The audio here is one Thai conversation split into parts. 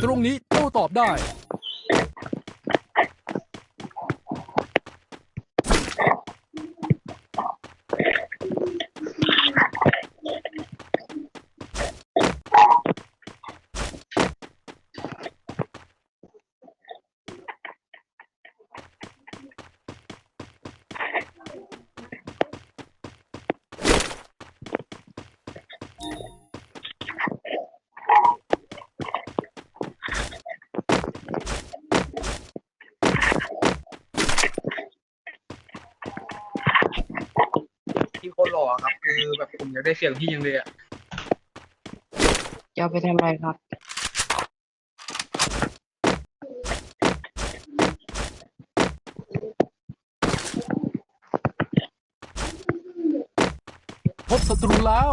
ตรงนี้โต้ตอบได้ พี่โคตรหล่อครับคือแบบผมอยากได้เสียงพี่ยังเลยอะจะเอาไปทำอะไรครับ พบศัตรูแล้ว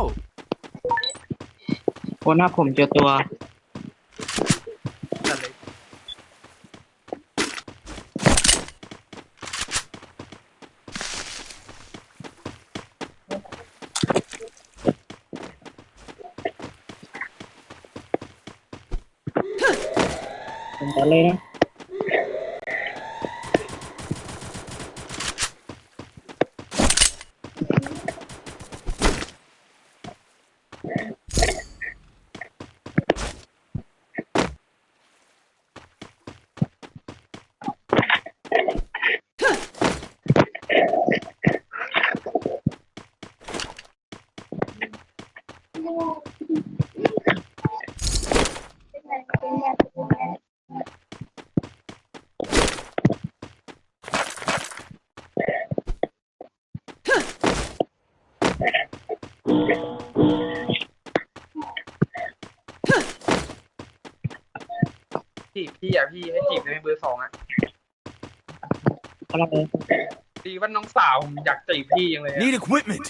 โอ้หน้าผมเจอตัว ผ จีบพี่อะพี่ให้จีบในเบอร์สองอะอะไรดีว่าน้องสาวผมอยากจีบพี่ยังเลยอะ Need equipment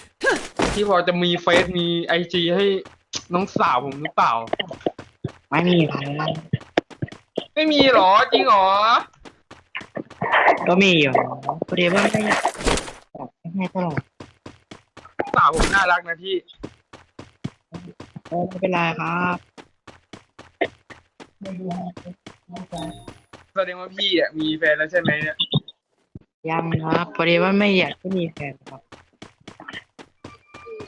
พี่พอจะมีเฟซมีไอจีให้น้องสาวผมหรือเปล่า ไม่มีครับไม่มีหรอจริงหรอก็มีอยู่พอดีว่าไม่อยากให้ตลอด สาวผมน่ารักนะพี่ เออไม่เป็นไรครับแสดงว่าพี่อะมีแฟนแล้วใช่ไหมเนี่ย ยังครับพอดีว่าไม่อยากที่มีแฟนครับ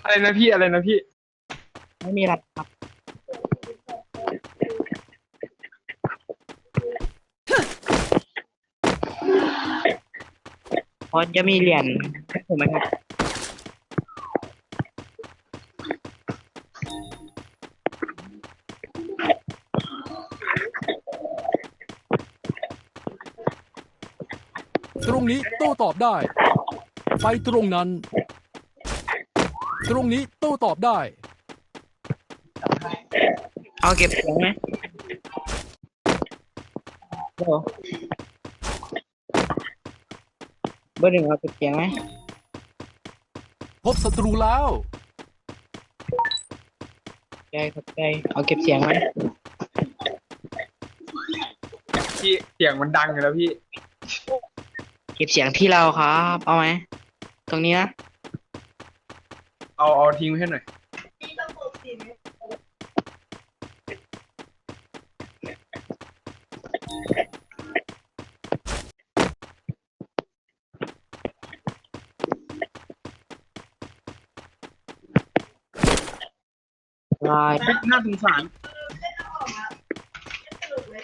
อะไรนะพี่อะไรนะพี่ ไม่มีอะไรครับ พอจะมีเหรียญให้ผมไหมครับ ตรงนี้โต้ตอบได้ ไปตรงนั้น ตรงนี้โต้ตอบได้ เอาเก็บเสียงไหมโอ้เบอร์หนึ่งเอาเก็บเสียงไหมพบศัตรูแล้วใจครับใจเอาเก็บเสียงไหมพี่เสียงมันดังอยู่แล้วพี่เก็บเสียงพี่เราครับ เอาไหม ตรงนี้นะ เอาเอาทิ้งไว้ให้หน่อย ลายเฮ้ยน่าสงสาร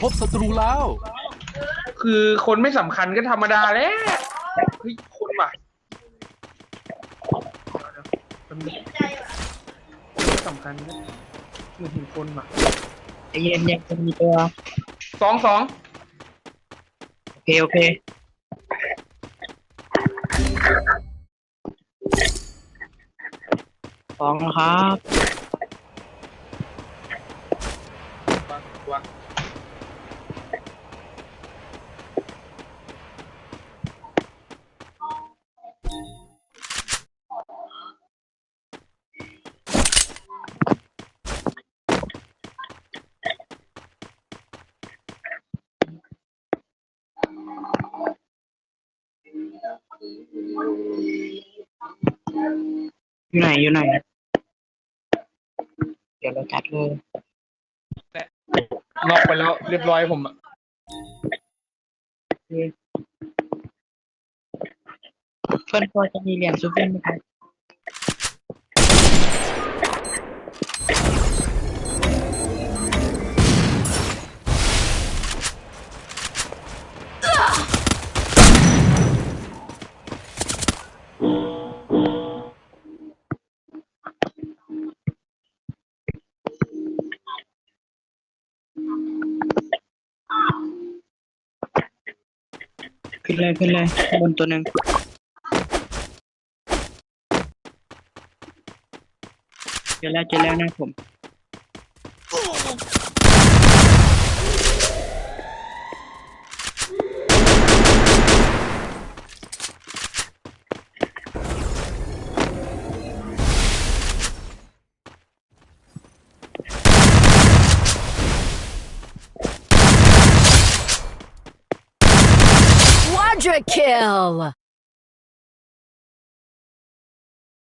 พบศัตรูแล้ว คือคนไม่สำคัญก็ธรรมดาแล้วเฮ้ยคนว่ะเดี๋ยวๆคนไม่สำคัญก็เหมือนเห็นคนว่ะใจเย็นยังจะมีตัวสองสองโอเคโอเคสองนะครับ อยู่ไหนอยู่ไหน เดี๋ยวเราจัดเลยแปะน็อกไปแล้วเรียบร้อยผมอะเพื่อนพอจะมีเหรียญซูเปอร์ไหมครับ ขึ้นเลยขึ้นเลยบนตัวหนึ่งเจอแล้วเจอแล้วนะผม Quadra kill!